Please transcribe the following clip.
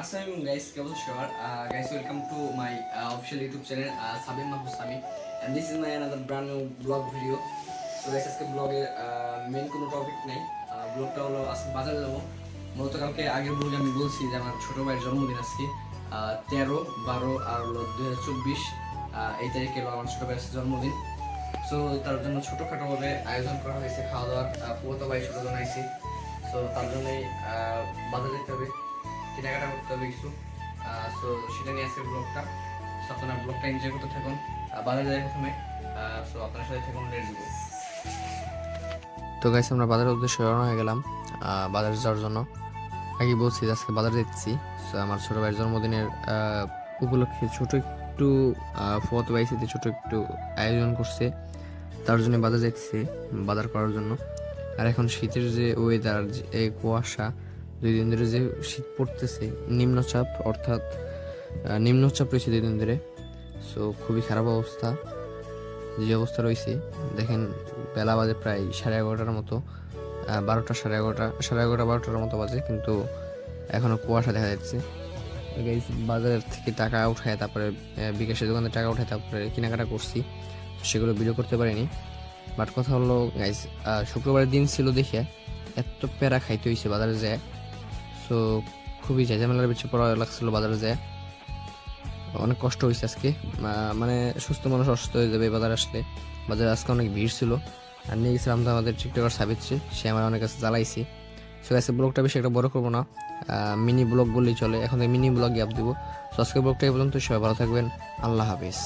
Assalamualaikum guys Shore. Uh, guys, welcome to my uh, official YouTube channel, uh, Sabim Mahusami. And this is my another brand new vlog video. So আজকে ব্লগের main কোনো topic নেই ব্লগটা হলো আজকে বাজারে যাব মূলত কালকে আগের ব্লগে আমি বলছি যে আমার ছোট ভাইয়ের জন্মদিন আজকে তেরো বারো আর হলো দুই হাজার চব্বিশ এই তারিখে আমার ছোট ভাইয়ের জন্মদিন সো তার জন্য ছোটোখাটোভাবে আয়োজন করা হয়েছে খাওয়া দাওয়ার পুরোতো ভাই ছোটো জন আইসি সো তার জন্যই বাজারে যেতে হবে কেনাকাটা করতে হবে কিছু। সো সেটা নিয়ে আজকে ব্লগটা সো আপনারা ব্লগটা এনজয় করতে থাকুন। বাজারে যাই প্রথমে। সো আপনার সাথে থাকুন লেটস গো তো গাইস আমরা বাজারের উদ্দেশ্যে রওনা হয়ে গেলাম। বাজারে যাওয়ার জন্য। আগে বলছি যে আজকে বাজারে যাচ্ছি। তো আমার ছোট ভাইয়ের জন্মদিনের উপলক্ষে ছোট একটু ফত বাইসিতে ছোট একটু আয়োজন করছে। তার জন্য বাজার যাচ্ছি, বাজার করার জন্য। আর এখন শীতের যে ওয়েদার এই কুয়াশা দুই দিন ধরে যে শীত পড়তেছে নিম্নচাপ অর্থাৎ নিম্নচাপ রয়েছে দুই দিন ধরে। সো খুবই খারাপ অবস্থা। যে অবস্থা রয়েছে দেখেন বেলা বাজে প্রায় সাড়ে এগারোটার মতো বারোটা সাড়ে এগারোটা সাড়ে এগারোটা বারোটার মতো বাজে কিন্তু এখনও কুয়াশা দেখা যাচ্ছে। Guys, বাজার থেকে টাকা উঠায় তারপরে বিকাশের দোকান টাকা উঠায় তারপরে কেনাকাটা করছি। সেগুলো ভিডিও করতে পারিনি। বাট কথা হলো গাইজ শুক্রবারের দিন ছিল দেখে এত প্যারা খাইতে হয়েছে বাজারে যায়। সো খুবই ঝাঁঝামেলার পিছিয়ে পড়া লাগছিল বাজারে যায়। অনেক কষ্ট হয়েছে আজকে। মানে সুস্থ মানুষ অসুস্থ হয়ে যাবে বাজারে আসলে। বাজারে আজকে অনেক ভিড় ছিল। আর নিয়ে গেছিলাম তো আমাদের টিকটকার সাবিত্রী সে। আমার অনেক কাছে জ্বালাইছি। সো আজকে ব্লগটা বেশি একটা বড় করব না। মিনি ব্লগ বললেই চলে। এখন মিনি ব্লগ গ্যাপ দিব। সো আজকে ব্লগটা পর্যন্ত সবাই ভালো থাকবেন। আল্লাহ হাফিজ।